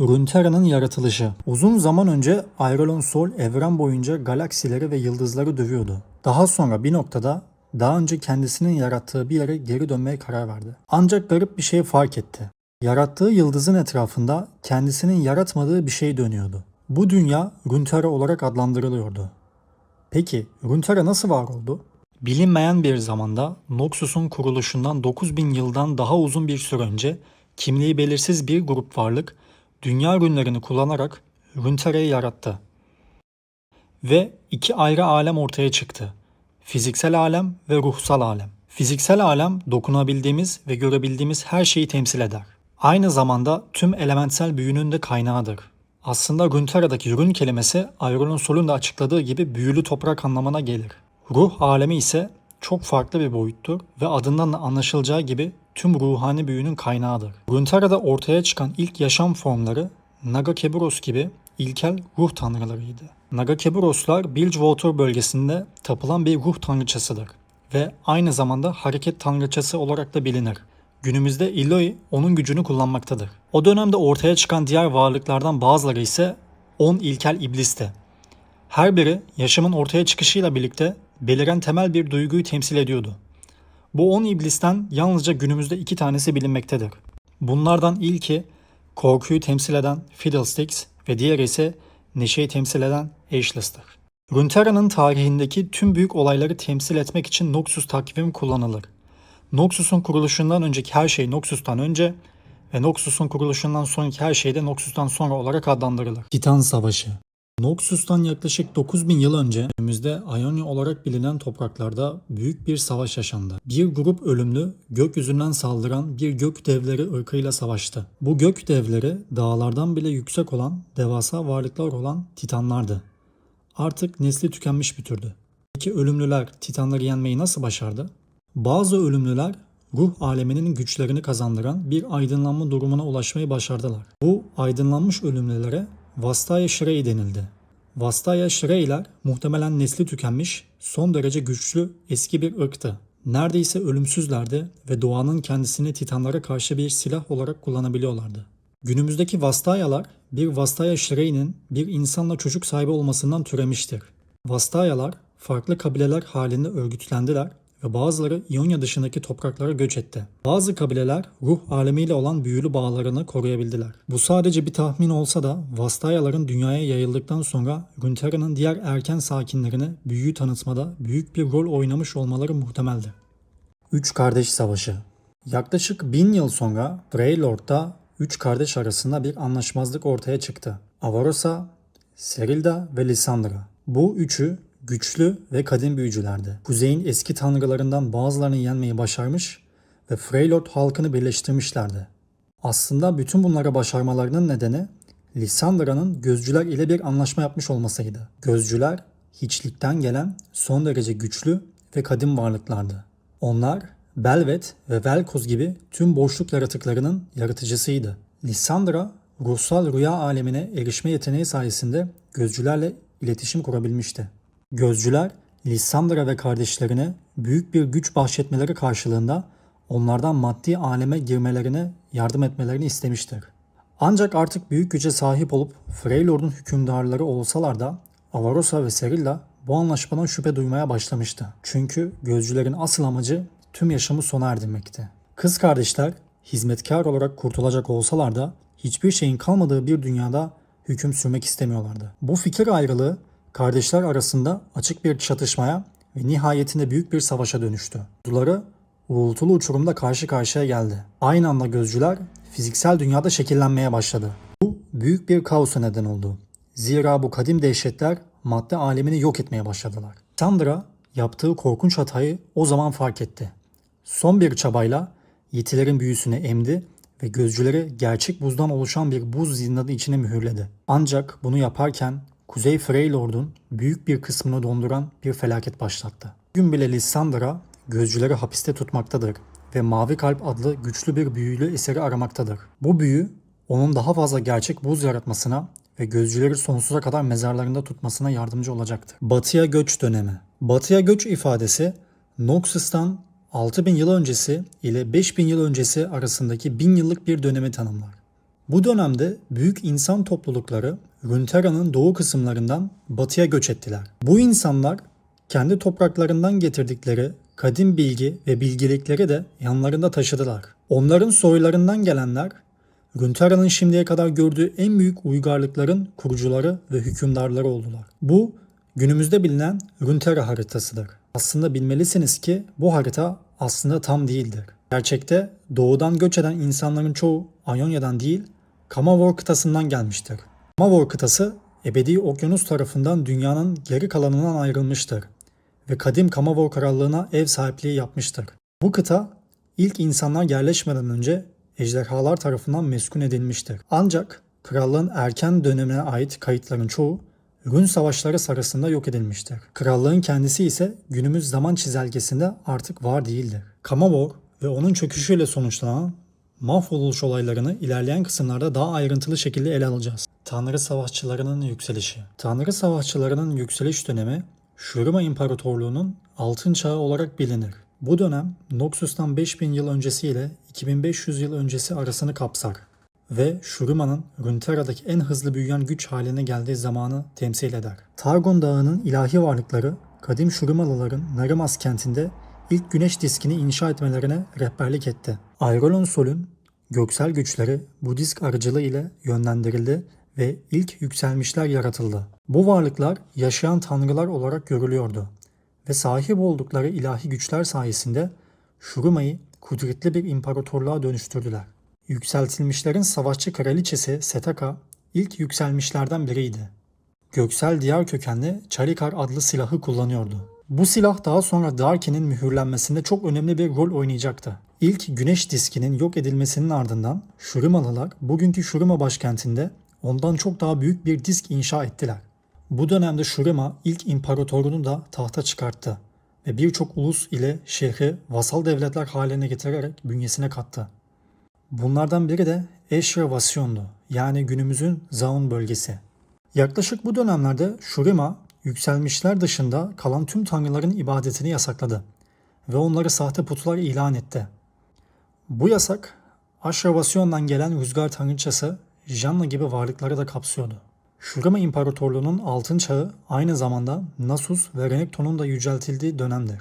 Runeterra'nın yaratılışı. Uzun zaman önce Aerilon Sol evren boyunca galaksileri ve yıldızları dövüyordu. Daha sonra bir noktada daha önce kendisinin yarattığı bir yere geri dönmeye karar verdi. Ancak garip bir şey fark etti. Yarattığı yıldızın etrafında kendisinin yaratmadığı bir şey dönüyordu. Bu dünya Runeterra olarak adlandırılıyordu. Peki Runeterra nasıl var oldu? Bilinmeyen bir zamanda Noxus'un kuruluşundan 9000 yıldan daha uzun bir süre önce kimliği belirsiz bir grup varlık dünya rünlerini kullanarak Runeterra'yı yarattı. Ve iki ayrı alem ortaya çıktı. Fiziksel alem ve ruhsal alem. Fiziksel alem dokunabildiğimiz ve görebildiğimiz her şeyi temsil eder. Aynı zamanda tüm elementsel büyünün de kaynağıdır. Aslında Runeterra'daki rün kelimesi Aerilon Sol'un da açıkladığı gibi büyülü toprak anlamına gelir. Ruh alemi ise çok farklı bir boyuttur ve adından da anlaşılacağı gibi tüm ruhani büyünün kaynağıdır. Runeterra'da ortaya çıkan ilk yaşam formları Nagakeburos gibi ilkel ruh tanrılarıydı. Nagakeburoslar Bilgewater bölgesinde tapılan bir ruh tanrıçasıdır ve aynı zamanda hareket tanrıçası olarak da bilinir. Günümüzde Illoi onun gücünü kullanmaktadır. O dönemde ortaya çıkan diğer varlıklardan bazıları ise 10 ilkel iblisti. Her biri yaşamın ortaya çıkışıyla birlikte beliren temel bir duyguyu temsil ediyordu. Bu 10 iblisten yalnızca günümüzde iki tanesi bilinmektedir. Bunlardan ilki korkuyu temsil eden Fiddlesticks ve diğeri ise neşeyi temsil eden Ageless'tır. Runeterra'nın tarihindeki tüm büyük olayları temsil etmek için Noxus takvimi kullanılır. Noxus'un kuruluşundan önceki her şey Noxus'tan önce ve Noxus'un kuruluşundan sonraki her şey de Noxus'tan sonra olarak adlandırılır. Titan Savaşı Noxus'tan yaklaşık 9000 yıl önce günümüzde Ionia olarak bilinen topraklarda büyük bir savaş yaşandı. Bir grup ölümlü gökyüzünden saldıran bir gök devleri ırkıyla savaştı. Bu gök devleri dağlardan bile yüksek olan devasa varlıklar olan titanlardı. Artık nesli tükenmiş bir türdü. Peki ölümlüler titanları yenmeyi nasıl başardı? Bazı ölümlüler ruh aleminin güçlerini kazandıran bir aydınlanma durumuna ulaşmayı başardılar. Bu aydınlanmış ölümlülere Vastaya Shrey denildi. Vastaya Shreyler muhtemelen nesli tükenmiş, son derece güçlü eski bir ırktı. Neredeyse ölümsüzlerdi ve doğanın kendisini titanlara karşı bir silah olarak kullanabiliyorlardı. Günümüzdeki Vastayalar bir Vastaya Shrey'nin bir insanla çocuk sahibi olmasından türemiştir. Vastayalar farklı kabileler halinde örgütlendiler ve bazıları İonya dışındaki topraklara göç etti. Bazı kabileler ruh alemiyle olan büyülü bağlarını koruyabildiler. Bu sadece bir tahmin olsa da Vastayaların dünyaya yayıldıktan sonra Runeterra'nın diğer erken sakinlerine büyüyü tanıtmada büyük bir rol oynamış olmaları muhtemeldi. Üç Kardeş Savaşı Yaklaşık bin yıl sonra Freylord'da üç kardeş arasında bir anlaşmazlık ortaya çıktı. Avarosa, Serilda ve Lysandra. Bu üçü güçlü ve kadim büyücülerdi. Kuzeyin eski tanrılarından bazılarını yenmeyi başarmış ve Freylord halkını birleştirmişlerdi. Aslında bütün bunları başarmalarının nedeni Lysandra'nın gözcüler ile bir anlaşma yapmış olmasıydı. Gözcüler hiçlikten gelen son derece güçlü ve kadim varlıklardı. Onlar Belvet ve Velkoz gibi tüm boşluk yaratıklarının yaratıcısıydı. Lysandra ruhsal rüya alemine erişme yeteneği sayesinde gözcülerle iletişim kurabilmişti. Gözcüler Lysandra ve kardeşlerine büyük bir güç bahşetmeleri karşılığında onlardan maddi aleme girmelerine yardım etmelerini istemiştir. Ancak artık büyük güce sahip olup Freylord'un hükümdarları olsalar da Avarosa ve Serilla bu anlaşmadan şüphe duymaya başlamıştı. Çünkü gözcülerin asıl amacı tüm yaşamı sona erdirmekti. Kız kardeşler hizmetkar olarak kurtulacak olsalar da hiçbir şeyin kalmadığı bir dünyada hüküm sürmek istemiyorlardı. Bu fikir ayrılığı kardeşler arasında açık bir çatışmaya ve nihayetinde büyük bir savaşa dönüştü. Orduları uğultulu uçurumda karşı karşıya geldi. Aynı anda gözcüler fiziksel dünyada şekillenmeye başladı. Bu büyük bir kaosa neden oldu. Zira bu kadim dehşetler madde alemini yok etmeye başladılar. Sandra yaptığı korkunç hatayı o zaman fark etti. Son bir çabayla yetilerin büyüsünü emdi ve gözcüleri gerçek buzdan oluşan bir buz zindanı içine mühürledi. Ancak bunu yaparken Kuzey Freylord'un büyük bir kısmını donduran bir felaket başlattı. Bugün bile Lysandra gözcüleri hapiste tutmaktadır ve Mavi Kalp adlı güçlü bir büyülü eseri aramaktadır. Bu büyü onun daha fazla gerçek buz yaratmasına ve gözcüleri sonsuza kadar mezarlarında tutmasına yardımcı olacaktır. Batıya göç dönemi. Batıya göç ifadesi Noxus'tan 6000 yıl öncesi ile 5000 yıl öncesi arasındaki 1000 yıllık bir dönemi tanımlar. Bu dönemde büyük insan toplulukları Runeterra'nın doğu kısımlarından batıya göç ettiler. Bu insanlar kendi topraklarından getirdikleri kadim bilgi ve bilgelikleri de yanlarında taşıdılar. Onların soylarından gelenler Runeterra'nın şimdiye kadar gördüğü en büyük uygarlıkların kurucuları ve hükümdarları oldular. Bu günümüzde bilinen Runeterra haritasıdır. Aslında bilmelisiniz ki bu harita aslında tam değildir. Gerçekte doğudan göç eden insanların çoğu Anyonya'dan değil, Kamavor kıtasından gelmiştir. Kamavor kıtası ebedi okyanus tarafından dünyanın geri kalanından ayrılmıştır ve kadim Kamavor krallığına ev sahipliği yapmıştır. Bu kıta ilk insanlar yerleşmeden önce ejderhalar tarafından meskun edilmiştir. Ancak krallığın erken dönemine ait kayıtların çoğu Rün savaşları sırasında yok edilmiştir. Krallığın kendisi ise günümüz zaman çizelgesinde artık var değildir. Kamavor ve onun çöküşüyle sonuçlanan mahvoluş olaylarını ilerleyen kısımlarda daha ayrıntılı şekilde ele alacağız. Tanrı savaşçılarının yükselişi. Tanrı savaşçılarının yükseliş dönemi Şurima İmparatorluğu'nun altın çağı olarak bilinir. Bu dönem Noxus'tan 5000 yıl öncesi ile 2500 yıl öncesi arasını kapsar ve Shurima'nın Runeterra'daki en hızlı büyüyen güç haline geldiği zamanı temsil eder. Targon Dağı'nın ilahi varlıkları kadim Shurimalıların Narimas kentinde ilk güneş diskini inşa etmelerine rehberlik etti. Airolon Sol'ün göksel güçleri bu disk aracılığı ile yönlendirildi ve ilk yükselmişler yaratıldı. Bu varlıklar yaşayan tanrılar olarak görülüyordu ve sahip oldukları ilahi güçler sayesinde Shurima'yı kudretli bir imparatorluğa dönüştürdüler. Yükseltilmişlerin savaşçı kraliçesi Setaka ilk yükselmişlerden biriydi. Göksel diyar kökenli Charikar adlı silahı kullanıyordu. Bu silah daha sonra Darkin'in mühürlenmesinde çok önemli bir rol oynayacaktı. İlk güneş diskinin yok edilmesinin ardından Şurimalılar bugünkü Şurima başkentinde ondan çok daha büyük bir disk inşa ettiler. Bu dönemde Şurima ilk imparatorunu da tahta çıkarttı ve birçok ulus ile şehri vasal devletler haline getirerek bünyesine kattı. Bunlardan biri de Eşrevasyon'du yani günümüzün Zaun bölgesi. Yaklaşık bu dönemlerde Shurima yükselmişler dışında kalan tüm tanrıların ibadetini yasakladı ve onları sahte putlar ilan etti. Bu yasak Aşrevasyon'dan gelen rüzgar tanrıçası Janna gibi varlıkları da kapsıyordu. Shurima İmparatorluğu'nun altın çağı aynı zamanda Nasus ve Renekton'un da yüceltildiği dönemdir.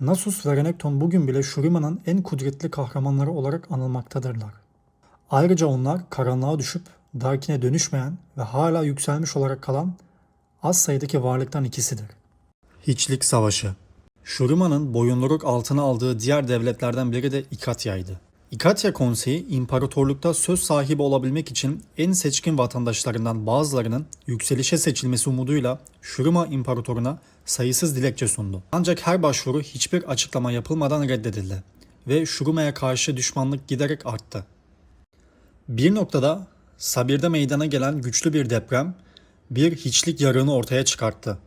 Nasus ve Renekton bugün bile Shurima'nın en kudretli kahramanları olarak anılmaktadırlar. Ayrıca onlar karanlığa düşüp Darkin'e dönüşmeyen ve hala yükselmiş olarak kalan az sayıdaki varlıktan ikisidir. Hiçlik Savaşı Shurima'nın boyunluruk altına aldığı diğer devletlerden biri de İkatya'ydı. İkatya Konseyi imparatorlukta söz sahibi olabilmek için en seçkin vatandaşlarından bazılarının yükselişe seçilmesi umuduyla Shurima İmparatoruna sayısız dilekçe sundu. Ancak her başvuru hiçbir açıklama yapılmadan reddedildi ve Shurima'ya karşı düşmanlık giderek arttı. Bir noktada Sabir'de meydana gelen güçlü bir deprem bir hiçlik yarığını ortaya çıkarttı.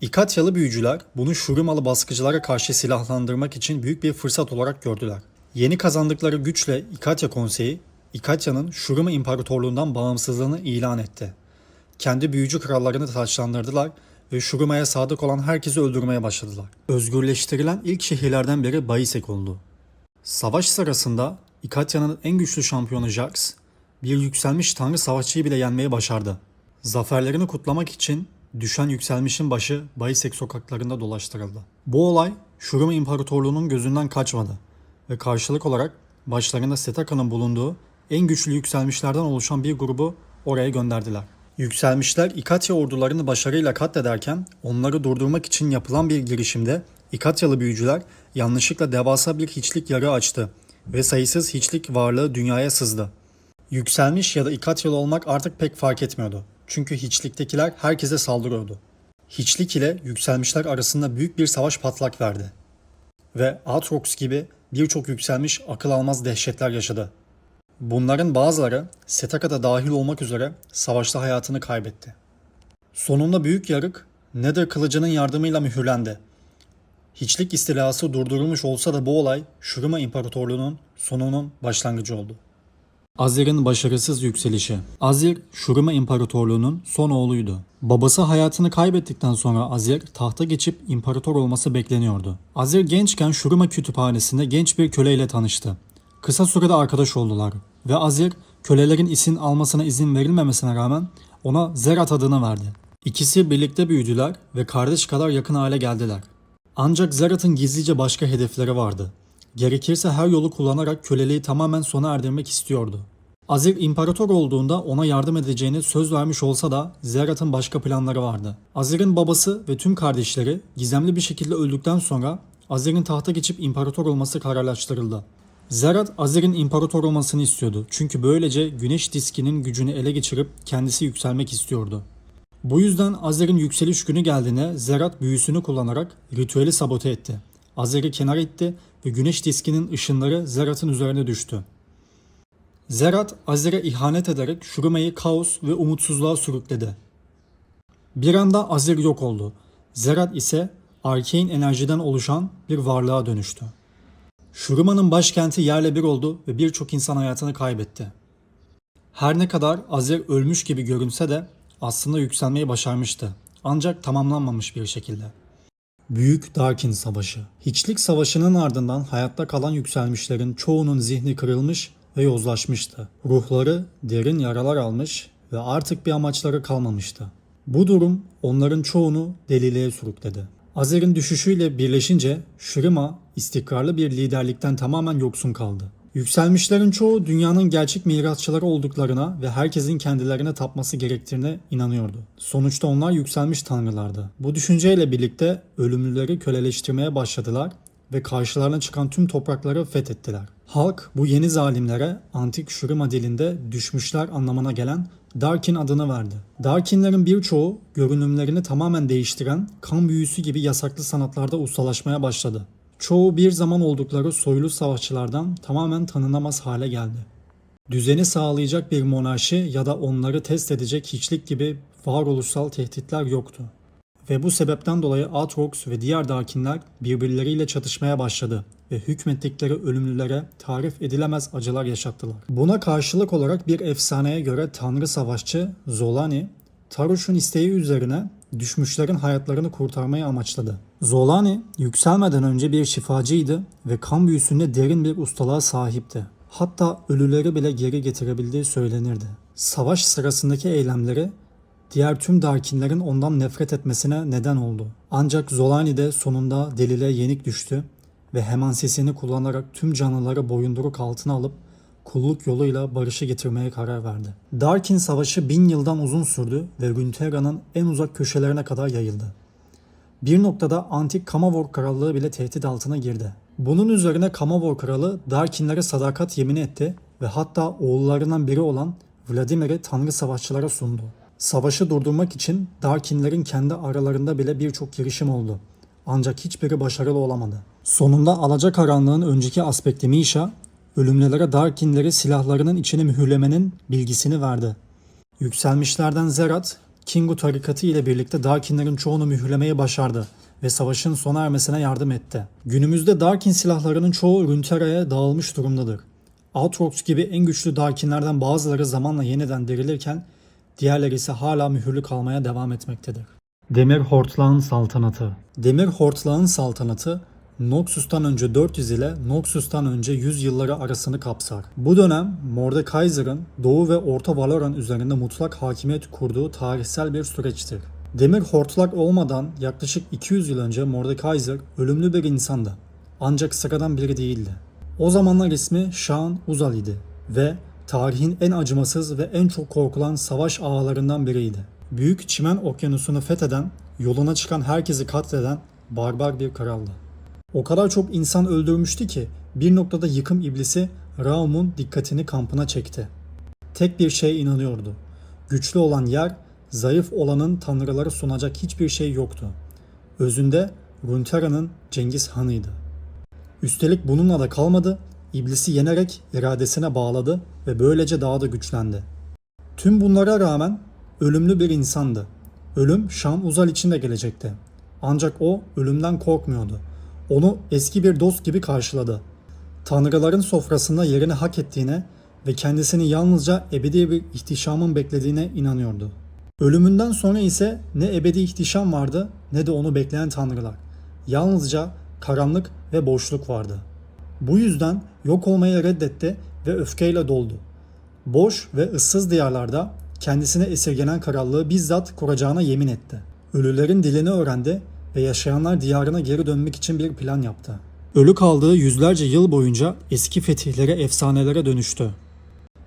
İkatyalı büyücüler bunu Şurimalı baskıcılara karşı silahlandırmak için büyük bir fırsat olarak gördüler. Yeni kazandıkları güçle İkatya Konseyi, İkatya'nın Şurima İmparatorluğundan bağımsızlığını ilan etti. Kendi büyücü krallarını taçlandırdılar ve Şurima'ya sadık olan herkesi öldürmeye başladılar. Özgürleştirilen ilk şehirlerden biri Bayisek oldu. Savaş sırasında İkatya'nın en güçlü şampiyonu Jax, bir yükselmiş tanrı savaşçıyı bile yenmeyi başardı. Zaferlerini kutlamak için düşen yükselmişin başı Bayisek sokaklarında dolaştırıldı. Bu olay Şurima İmparatorluğu'nun gözünden kaçmadı ve karşılık olarak başlarında Setaka'nın bulunduğu en güçlü yükselmişlerden oluşan bir grubu oraya gönderdiler. Yükselmişler İkatya ordularını başarıyla katlederken onları durdurmak için yapılan bir girişimde İkatyalı büyücüler yanlışlıkla devasa bir hiçlik yarığı açtı ve sayısız hiçlik varlığı dünyaya sızdı. Yükselmiş ya da İkatyalı olmak artık pek fark etmiyordu. Çünkü hiçliktekiler herkese saldırıyordu. Hiçlik ile yükselmişler arasında büyük bir savaş patlak verdi. Ve Aatrox gibi birçok yükselmiş akıl almaz dehşetler yaşadı. Bunların bazıları Setaka'da dahil olmak üzere savaşta hayatını kaybetti. Sonunda büyük yarık Nether kılıcının yardımıyla mühürlendi. Hiçlik istilası durdurulmuş olsa da bu olay Şurima İmparatorluğu'nun sonunun başlangıcı oldu. Azir'in başarısız yükselişi. Azir, Şurima İmparatorluğu'nun son oğluydu. Babası hayatını kaybettikten sonra Azir tahta geçip imparator olması bekleniyordu. Azir gençken Şurima kütüphanesinde genç bir köleyle tanıştı. Kısa sürede arkadaş oldular ve Azir kölelerin isim almasına izin verilmemesine rağmen ona Zerat adını verdi. İkisi birlikte büyüdüler ve kardeş kadar yakın hale geldiler. Ancak Zerat'ın gizlice başka hedefleri vardı. Gerekirse her yolu kullanarak köleliği tamamen sona erdirmek istiyordu. Azir imparator olduğunda ona yardım edeceğini söz vermiş olsa da Zerat'ın başka planları vardı. Azir'in babası ve tüm kardeşleri gizemli bir şekilde öldükten sonra Azir'in tahta geçip imparator olması kararlaştırıldı. Zerat Azir'in imparator olmasını istiyordu çünkü böylece güneş diskinin gücünü ele geçirip kendisi yükselmek istiyordu. Bu yüzden Azer'in yükseliş günü geldiğinde Zerat büyüsünü kullanarak ritüeli sabote etti. Azer'i kenara itti ve güneş diskinin ışınları Zerat'ın üzerine düştü. Zerat, Azer'e ihanet ederek Shuruma'yı kaos ve umutsuzluğa sürükledi. Bir anda Azer yok oldu. Zerat ise arkein enerjiden oluşan bir varlığa dönüştü. Shuruma'nın başkenti yerle bir oldu ve birçok insan hayatını kaybetti. Her ne kadar Azer ölmüş gibi görünse de aslında yükselmeyi başarmıştı. Ancak tamamlanmamış bir şekilde. Büyük Darkin Savaşı Hiçlik Savaşı'nın ardından hayatta kalan yükselmişlerin çoğunun zihni kırılmış ve yozlaşmıştı. Ruhları derin yaralar almış ve artık bir amaçları kalmamıştı. Bu durum onların çoğunu deliliğe sürükledi. Azer'in düşüşüyle birleşince Shurima istikrarlı bir liderlikten tamamen yoksun kaldı. Yükselmişlerin çoğu dünyanın gerçek mirasçıları olduklarına ve herkesin kendilerine tapması gerektiğine inanıyordu. Sonuçta onlar yükselmiş tanrılardı. Bu düşünceyle birlikte ölümlüleri köleleştirmeye başladılar ve karşılarına çıkan tüm toprakları fethettiler. Halk bu yeni zalimlere antik Shurima dilinde düşmüşler anlamına gelen Darkin adını verdi. Darkinlerin birçoğu görünümlerini tamamen değiştiren kan büyüsü gibi yasaklı sanatlarda ustalaşmaya başladı. Çoğu bir zaman oldukları soylu savaşçılardan tamamen tanınamaz hale geldi. Düzeni sağlayacak bir monarşi ya da onları test edecek hiçlik gibi varoluşsal tehditler yoktu. Ve bu sebepten dolayı Atrox ve diğer Darkinler birbirleriyle çatışmaya başladı ve hükmettikleri ölümlülere tarif edilemez acılar yaşattılar. Buna karşılık olarak bir efsaneye göre tanrı savaşçı Zolani, Tarush'un isteği üzerine düşmüşlerin hayatlarını kurtarmayı amaçladı. Zolani yükselmeden önce bir şifacıydı ve kan büyüsünde derin bir ustalığa sahipti. Hatta ölüleri bile geri getirebildiği söylenirdi. Savaş sırasındaki eylemleri diğer tüm Darkinlerin ondan nefret etmesine neden oldu. Ancak Zolani de sonunda delile yenik düştü ve hemen sesini kullanarak tüm canlıları boyunduruk altına alıp kulluk yoluyla barışı getirmeye karar verdi. Darkin Savaşı bin yıldan uzun sürdü ve Runeterra'nın en uzak köşelerine kadar yayıldı. Bir noktada antik Kamavor Krallığı bile tehdit altına girdi. Bunun üzerine Kamavor Kralı Darkinlere sadakat yemini etti ve hatta oğullarından biri olan Vladimir'i tanrı savaşçılara sundu. Savaşı durdurmak için Darkinlerin kendi aralarında bile birçok girişim oldu. Ancak hiçbiri başarılı olamadı. Sonunda Alacakaranlığın önceki aspekti Misha, ölümlülere Darkinleri silahlarının içine mühürlemenin bilgisini verdi. Yükselmişlerden Zerat, Kingu tarikatı ile birlikte Darkinlerin çoğunu mühürlemeyi başardı ve savaşın sona ermesine yardım etti. Günümüzde Darkin silahlarının çoğu Runeterra'ya dağılmış durumdadır. Aatrox gibi en güçlü Darkinlerden bazıları zamanla yeniden dirilirken diğerleri ise hala mühürlü kalmaya devam etmektedir. Demir Hortlağın Saltanatı Demir Hortlağın Saltanatı Noxus'tan önce 400 ile Noxus'tan önce 100 yılları arasını kapsar. Bu dönem Mordekaiser'ın Doğu ve Orta Valoran üzerinde mutlak hakimiyet kurduğu tarihsel bir süreçtir. Demir hortlak olmadan yaklaşık 200 yıl önce Mordekaiser ölümlü bir insandı. Ancak sıradan biri değildi. O zamanlar ismi Şahan Uzal idi ve tarihin en acımasız ve en çok korkulan savaş ağalarından biriydi. Büyük Çimen Okyanusu'nu fetheden, yoluna çıkan herkesi katleden barbar bir kraldı. O kadar çok insan öldürmüştü ki bir noktada yıkım iblisi Raum'un dikkatini kampına çekti. Tek bir şeye inanıyordu. Güçlü olan yer, zayıf olanın tanrıları sunacak hiçbir şey yoktu. Özünde Runeterra'nın Cengiz Han'ıydı. Üstelik bununla da kalmadı, iblisi yenerek iradesine bağladı ve böylece daha da güçlendi. Tüm bunlara rağmen ölümlü bir insandı. Ölüm Şam Uzal için de gelecekti. Ancak o ölümden korkmuyordu. Onu eski bir dost gibi karşıladı. Tanrıların sofrasında yerini hak ettiğine ve kendisini yalnızca ebedi bir ihtişamın beklediğine inanıyordu. Ölümünden sonra ise ne ebedi ihtişam vardı ne de onu bekleyen tanrılar. Yalnızca karanlık ve boşluk vardı. Bu yüzden yok olmayı reddetti ve öfkeyle doldu. Boş ve ıssız diyarlarda kendisine esirgenen krallığı bizzat kuracağına yemin etti. Ölülerin dilini öğrendi ve yaşayanlar diyarına geri dönmek için bir plan yaptı. Ölü kaldığı yüzlerce yıl boyunca eski fetihlere efsanelere dönüştü.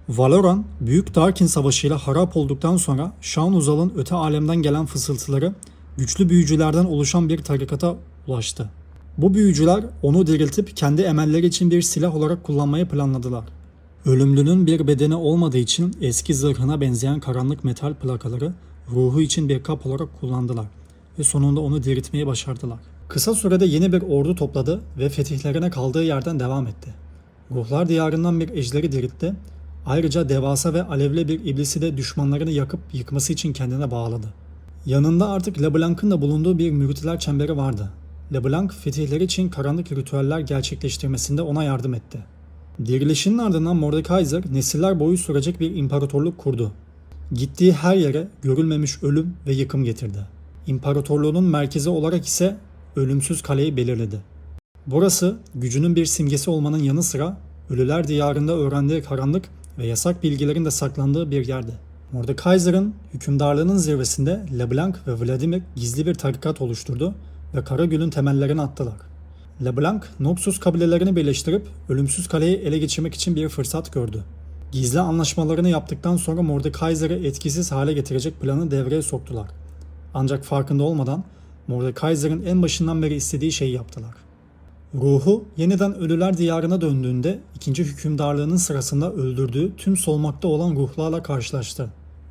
Valoran, Büyük Darkin Savaşı'yla harap olduktan sonra Şan Uzal'ın öte alemden gelen fısıltıları güçlü büyücülerden oluşan bir tarikata ulaştı. Bu büyücüler onu diriltip kendi emelleri için bir silah olarak kullanmayı planladılar. Ölümlünün bir bedeni olmadığı için eski zırhına benzeyen karanlık metal plakaları ruhu için bir kap olarak kullandılar ve sonunda onu diriltmeyi başardılar. Kısa sürede yeni bir ordu topladı ve fetihlerine kaldığı yerden devam etti. Ruhlar diyarından bir ejderi diriltti. Ayrıca devasa ve alevli bir iblisi de düşmanlarını yakıp yıkması için kendine bağladı. Yanında artık LeBlanc'ın da bulunduğu bir mürütüler çemberi vardı. LeBlanc fetihleri için karanlık ritüeller gerçekleştirmesinde ona yardım etti. Dirilişinin ardından Mordekaiser nesiller boyu sürecek bir imparatorluk kurdu. Gittiği her yere görülmemiş ölüm ve yıkım getirdi. İmparatorluğunun merkezi olarak ise ölümsüz kaleyi belirledi. Burası gücünün bir simgesi olmanın yanı sıra ölüler diyarında öğrendiği karanlık ve yasak bilgilerin de saklandığı bir yerdi. Mordekaiser'ın hükümdarlığının zirvesinde LeBlanc ve Vladimir gizli bir tarikat oluşturdu ve Karagül'ün temellerini attılar. LeBlanc, Noxus kabilelerini birleştirip ölümsüz kaleyi ele geçirmek için bir fırsat gördü. Gizli anlaşmalarını yaptıktan sonra Mordekaiser'ı etkisiz hale getirecek planı devreye soktular. Ancak farkında olmadan Mordekaiser'ın en başından beri istediği şeyi yaptılar. Ruhu yeniden ölüler diyarına döndüğünde ikinci hükümdarlığının sırasında öldürdüğü tüm solmakta olan ruhlarla karşılaştı.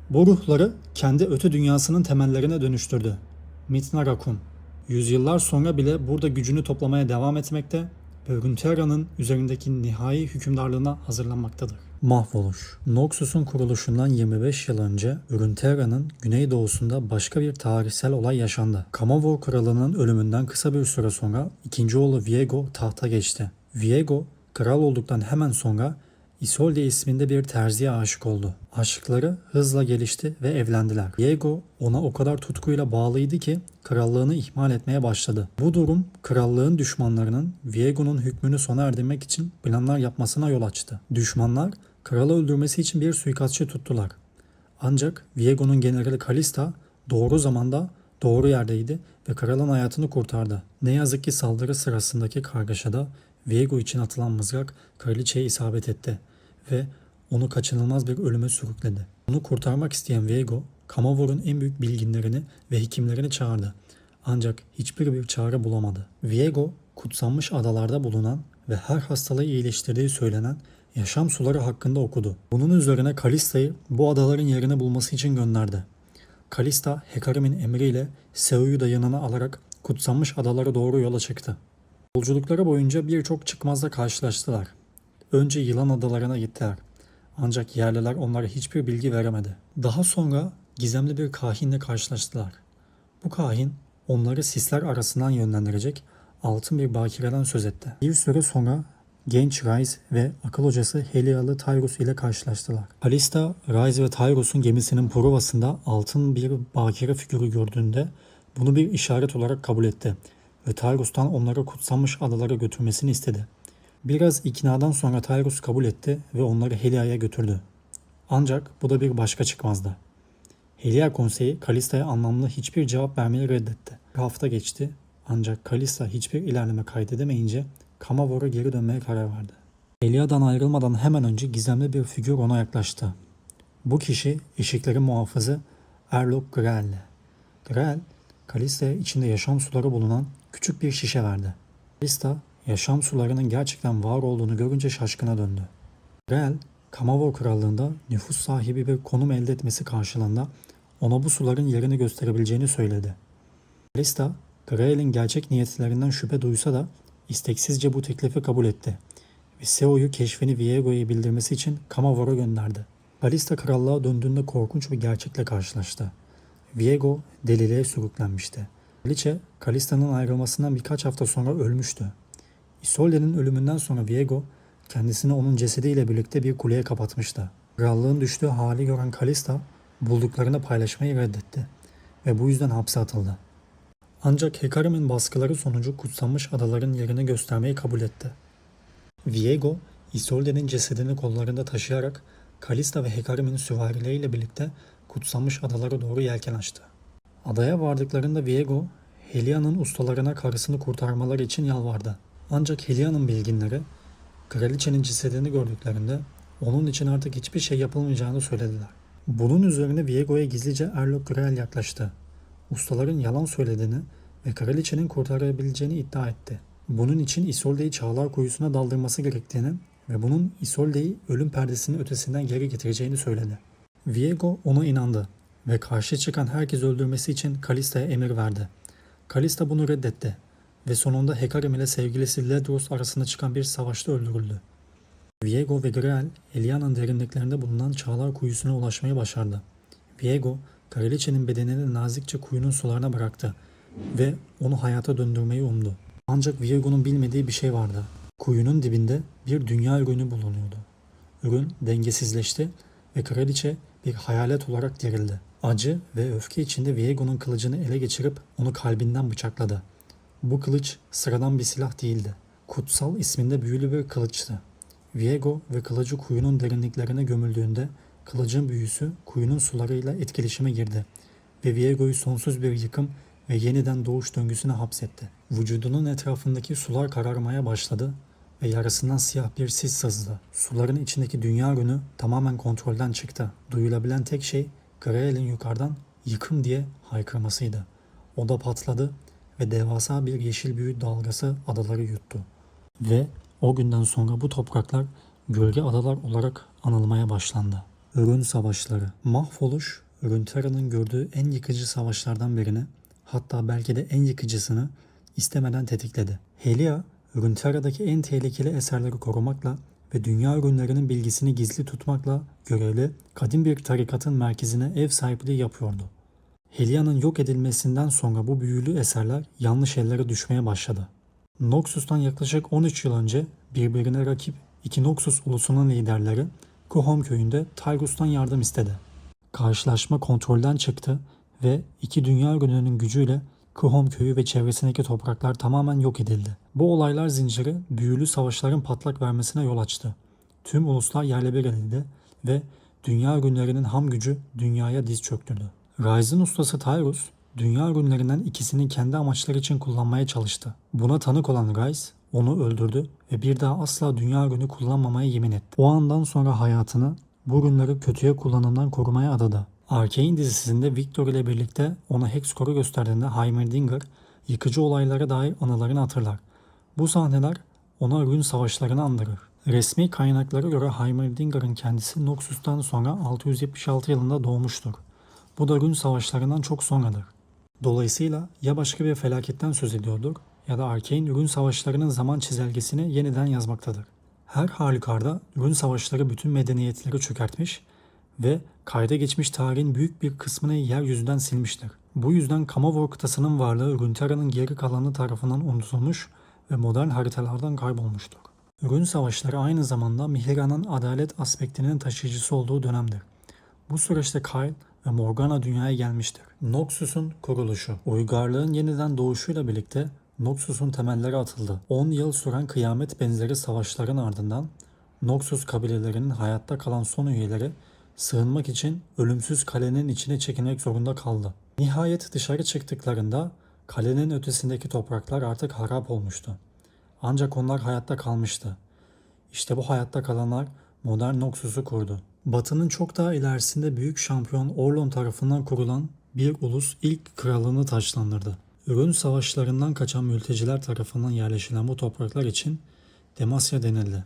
Bu ruhları kendi öte dünyasının temellerine dönüştürdü. Mitna Rakun. Yüzyıllar sonra bile burada gücünü toplamaya devam etmekte ve Runeterra'nın üzerindeki nihai hükümdarlığına hazırlanmaktadır. Mahvoluş Noxus'un kuruluşundan 25 yıl önce Runeterra'nın güneydoğusunda başka bir tarihsel olay yaşandı. Kamavor kralının ölümünden kısa bir süre sonra ikinci oğlu Viego tahta geçti. Viego kral olduktan hemen sonra Isolde isminde bir terziye aşık oldu. Aşkları hızla gelişti ve evlendiler. Diego ona o kadar tutkuyla bağlıydı ki krallığını ihmal etmeye başladı. Bu durum krallığın düşmanlarının Viego'nun hükmünü sona erdirmek için planlar yapmasına yol açtı. Düşmanlar kralı öldürmesi için bir suikastçı tuttular. Ancak Viego'nun generali Kalista doğru zamanda doğru yerdeydi ve kralın hayatını kurtardı. Ne yazık ki saldırı sırasındaki kargaşada Viego için atılan mızrak kraliçeye isabet etti ve onu kaçınılmaz bir ölüme sürükledi. Onu kurtarmak isteyen Viego, Kamavor'un en büyük bilginlerini ve hekimlerini çağırdı. Ancak hiçbir bir çare bulamadı. Viego, kutsanmış adalarda bulunan ve her hastalığı iyileştirdiği söylenen yaşam suları hakkında okudu. Bunun üzerine Kalista'yı bu adaların yerini bulması için gönderdi. Kalista, Hekarim'in emriyle Seu'yu da yanına alarak kutsanmış adalara doğru yola çıktı. Yolculukları boyunca birçok çıkmazla karşılaştılar. Önce yılan adalarına gittiler. Ancak yerliler onlara hiçbir bilgi veremedi. Daha sonra gizemli bir kahinle karşılaştılar. Bu kahin onları sisler arasından yönlendirecek altın bir bakireden söz etti. Bir süre sonra genç Rise ve akıl hocası Helialı Tyrus ile karşılaştılar. Kalista, Rise ve Tyrus'un gemisinin provasında altın bir bakire figürü gördüğünde bunu bir işaret olarak kabul etti ve Tyrus'tan onları kutsanmış adalara götürmesini istedi. Biraz iknadan sonra Tyrus kabul etti ve onları Helia'ya götürdü. Ancak bu da bir başka çıkmazdı. Helia konseyi Kalista'ya anlamlı hiçbir cevap vermeyi reddetti. Bir hafta geçti ancak Kalista hiçbir ilerleme kaydedemeyince Kamavor'a geri dönmeye karar verdi. Helia'dan ayrılmadan hemen önce gizemli bir figür ona yaklaştı. Bu kişi eşiklerin muhafızı Erlok Grel'di. Grel, Kalista'ya içinde yaşam suları bulunan küçük bir şişe verdi. Kalista, yaşam sularının gerçekten var olduğunu görünce şaşkına döndü. Grel, Kamavor Krallığı'nda nüfus sahibi bir konum elde etmesi karşılığında ona bu suların yerini gösterebileceğini söyledi. Kalista, Grel'in gerçek niyetlerinden şüphe duysa da isteksizce bu teklifi kabul etti ve Seo'yu keşfini Viego'ya bildirmesi için Kamavor'a gönderdi. Kalista krallığa döndüğünde korkunç bir gerçekle karşılaştı. Viego deliliğe sürüklenmişti. Kraliçe, Kalista'nın ayrılmasından birkaç hafta sonra ölmüştü. Isolde'nin ölümünden sonra Viego, kendisini onun cesediyle birlikte bir kuleye kapatmıştı. Krallığın düştüğü hali gören Kalista, bulduklarını paylaşmayı reddetti ve bu yüzden hapse atıldı. Ancak Hekarim'in baskıları sonucu kutsanmış adaların yerini göstermeyi kabul etti. Viego, Isolde'nin cesedini kollarında taşıyarak Kalista ve Hecarim'in süvarileriyle birlikte kutsanmış adalara doğru yelken açtı. Adaya vardıklarında Viego, Helia'nın ustalarına karısını kurtarmaları için yalvardı. Ancak Helia'nın bilginleri, kraliçenin cesedini gördüklerinde onun için artık hiçbir şey yapılmayacağını söylediler. Bunun üzerine Viego'ya gizlice Erlok Grael yaklaştı. Ustaların yalan söylediğini ve kraliçenin kurtarabileceğini iddia etti. Bunun için Isolde'yi Çağlar Kuyusu'na daldırması gerektiğini ve bunun Isolde'yi ölüm perdesinin ötesinden geri getireceğini söyledi. Viego ona inandı ve karşı çıkan herkesi öldürmesi için Kalista'ya emir verdi. Kalista bunu reddetti ve sonunda Hecarim ile sevgilisi Ledros arasında çıkan bir savaşta öldürüldü. Viego ve Grael, Eliana'nın derinliklerinde bulunan Çağlar Kuyusu'na ulaşmayı başardı. Viego, kraliçenin bedenini nazikçe kuyunun sularına bıraktı ve onu hayata döndürmeyi umdu. Ancak Viego'nun bilmediği bir şey vardı. Kuyunun dibinde bir dünya ürünü bulunuyordu. Ürün dengesizleşti ve kraliçe bir hayalet olarak dirildi. Acı ve öfke içinde Viego'nun kılıcını ele geçirip onu kalbinden bıçakladı. Bu kılıç sıradan bir silah değildi. Kutsal isminde büyülü bir kılıçtı. Viego ve kılıcı kuyunun derinliklerine gömüldüğünde kılıcın büyüsü kuyunun sularıyla etkileşime girdi ve Viego'yu sonsuz bir yıkım ve yeniden doğuş döngüsüne hapsetti. Vücudunun etrafındaki sular kararmaya başladı ve yarısından siyah bir sis sızdı. Suların içindeki dünya ürünü tamamen kontrolden çıktı. Duyulabilen tek şey Grael'in yukarıdan yıkım diye haykırmasıydı. O da patladı ve devasa bir yeşil büyü dalgası adaları yuttu. Ve o günden sonra bu topraklar gölge adalar olarak anılmaya başlandı. Ürün savaşları. Mahvoluş, Runeterra'nın gördüğü en yıkıcı savaşlardan birini, hatta belki de en yıkıcısını istemeden tetikledi. Helia, Runeterra'daki en tehlikeli eserleri korumakla ve dünya ürünlerinin bilgisini gizli tutmakla görevli kadim bir tarikatın merkezine ev sahipliği yapıyordu. Helia'nın yok edilmesinden sonra bu büyülü eserler yanlış ellere düşmeye başladı. Noxus'tan yaklaşık 13 yıl önce birbirine rakip iki Noxus ulusunun liderleri Kuhom köyünde Tyrus'tan yardım istedi. Karşılaşma kontrolden çıktı ve iki dünya ürününün gücüyle Kuhom köyü ve çevresindeki topraklar tamamen yok edildi. Bu olaylar zinciri büyülü savaşların patlak vermesine yol açtı. Tüm uluslar yerle bir edildi ve dünya ürünlerinin ham gücü dünyaya diz çöktürdü. Ryze'ın ustası Tyrus, dünya ürünlerinden ikisini kendi amaçları için kullanmaya çalıştı. Buna tanık olan Ryze onu öldürdü ve bir daha asla dünya ürünü kullanmamaya yemin etti. O andan sonra hayatını bu ürünleri kötüye kullanımdan korumaya adadı. Arcane dizisinde Victor ile birlikte ona Hexcore'u gösterdiğinde Heimerdinger yıkıcı olaylara dair anılarını hatırlar. Bu sahneler ona ürün savaşlarını andırır. Resmi kaynaklara göre Heimerdinger'ın kendisi Noxus'tan sonra 676 yılında doğmuştur. Bu da ürün savaşlarından çok sonradır. Dolayısıyla ya başka bir felaketten söz ediyordur ya da Arcane ürün savaşlarının zaman çizelgesini yeniden yazmaktadır. Her halükarda ürün savaşları bütün medeniyetleri çökertmiş ve kayda geçmiş tarihin büyük bir kısmını yeryüzünden silmiştir. Bu yüzden Kamavor kıtasının varlığı Runeterra'nın geri kalanı tarafından unutulmuş ve modern haritalardan kaybolmuştur. Ürün savaşları aynı zamanda Mihira'nın adalet aspektinin taşıyıcısı olduğu dönemdir. Bu süreçte Kyle ve Morgana dünyaya gelmiştir. Noxus'un kuruluşu. Uygarlığın yeniden doğuşuyla birlikte Noxus'un temelleri atıldı. 10 yıl süren kıyamet benzeri savaşların ardından Noxus kabilelerinin hayatta kalan son üyeleri sığınmak için ölümsüz kalenin içine çekilmek zorunda kaldı. Nihayet dışarı çıktıklarında kalenin ötesindeki topraklar artık harap olmuştu. Ancak onlar hayatta kalmıştı. İşte bu hayatta kalanlar modern Noxus'u kurdu. Batı'nın çok daha ilerisinde büyük şampiyon Orlon tarafından kurulan bir ulus ilk kralını taçlandırdı. Ürün savaşlarından kaçan mülteciler tarafından yerleşilen bu topraklar için Demasya denildi.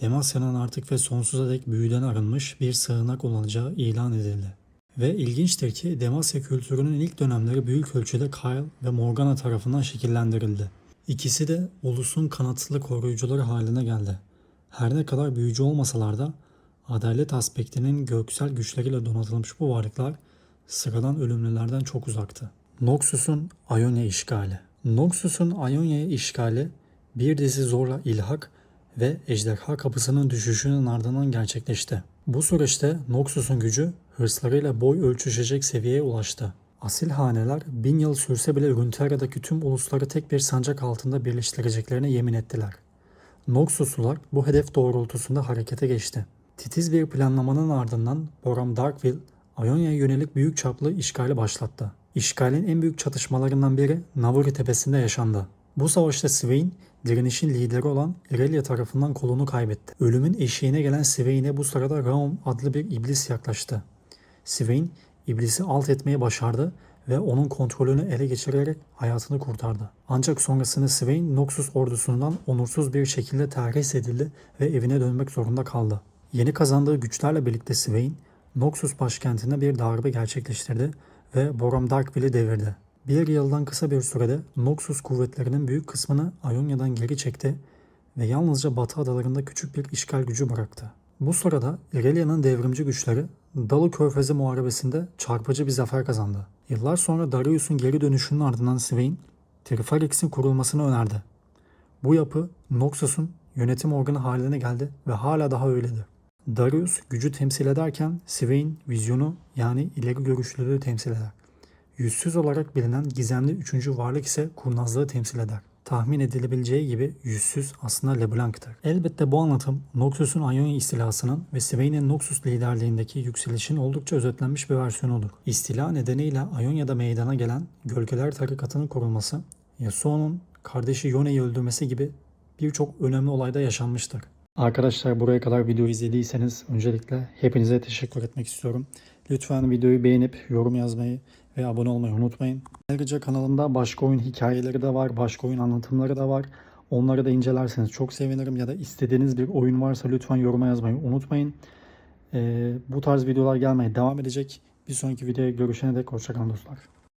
Demasya'nın artık ve sonsuza dek büyüden arınmış bir sığınak olacağı ilan edildi. Ve ilginçtir ki Demasya kültürünün ilk dönemleri büyük ölçüde Kyle ve Morgana tarafından şekillendirildi. İkisi de ulusun kanatlı koruyucuları haline geldi. Her ne kadar büyücü olmasalar da adalet aspektinin göksel güçleriyle donatılmış bu varlıklar sıradan ölümlülerden çok uzaktı. Noxus'un Ionia işgali Noxus'un Ionia'ya işgali bir dizi zorla ilhak ve ejderha kapısının düşüşünün ardından gerçekleşti. Bu süreçte Noxus'un gücü hırslarıyla boy ölçüşecek seviyeye ulaştı. Asil haneler bin yıl sürse bile Runeterra'daki tüm ulusları tek bir sancak altında birleştireceklerine yemin ettiler. Noxuslular bu hedef doğrultusunda harekete geçti. Titiz bir planlamanın ardından Boram Darkville, Ionia'ya yönelik büyük çaplı işgali başlattı. İşgalin en büyük çatışmalarından biri Navuri tepesinde yaşandı. Bu savaşta Swain, direnişin lideri olan Irelia tarafından kolunu kaybetti. Ölümün eşiğine gelen Swain'e bu sırada Raum adlı bir iblis yaklaştı. Swain, iblisi alt etmeyi başardı ve onun kontrolünü ele geçirerek hayatını kurtardı. Ancak sonrasında Swain, Noxus ordusundan onursuz bir şekilde terhis edildi ve evine dönmek zorunda kaldı. Yeni kazandığı güçlerle birlikte Swain, Noxus başkentine bir darbe gerçekleştirdi ve Boram Darkville'i devirdi. Bir yıldan kısa bir sürede Noxus kuvvetlerinin büyük kısmını Ionia'dan geri çekti ve yalnızca Batı adalarında küçük bir işgal gücü bıraktı. Bu sırada Irelia'nın devrimci güçleri Dalu Körfezi Muharebesi'nde çarpıcı bir zafer kazandı. Yıllar sonra Darius'un geri dönüşünün ardından Swain, Trifarix'in kurulmasını önerdi. Bu yapı Noxus'un yönetim organı haline geldi ve hala daha öyledir. Darius gücü temsil ederken Swain vizyonu yani ileri görüşlülüğü temsil eder. Yüzsüz olarak bilinen gizemli üçüncü varlık ise kurnazlığı temsil eder. Tahmin edilebileceği gibi yüzsüz aslında LeBlanc'tır. Elbette bu anlatım Noxus'un Ionia istilasının ve Swain'in Noxus liderliğindeki yükselişin oldukça özetlenmiş bir versiyonudur. İstila nedeniyle Ionia'da meydana gelen Gölgeler Tarikatı'nın kurulması, Yasuo'nun kardeşi Yone'yi öldürmesi gibi birçok önemli olayda yaşanmıştır. Arkadaşlar buraya kadar video izlediyseniz öncelikle hepinize teşekkür etmek istiyorum. Lütfen videoyu beğenip yorum yazmayı ve abone olmayı unutmayın. Ayrıca kanalımda başka oyun hikayeleri de var, başka oyun anlatımları da var. Onları da incelerseniz çok sevinirim ya da istediğiniz bir oyun varsa lütfen yoruma yazmayı unutmayın. Ee, bu tarz videolar gelmeye devam edecek. Bir sonraki videoya görüşene dek hoşçakalın dostlar.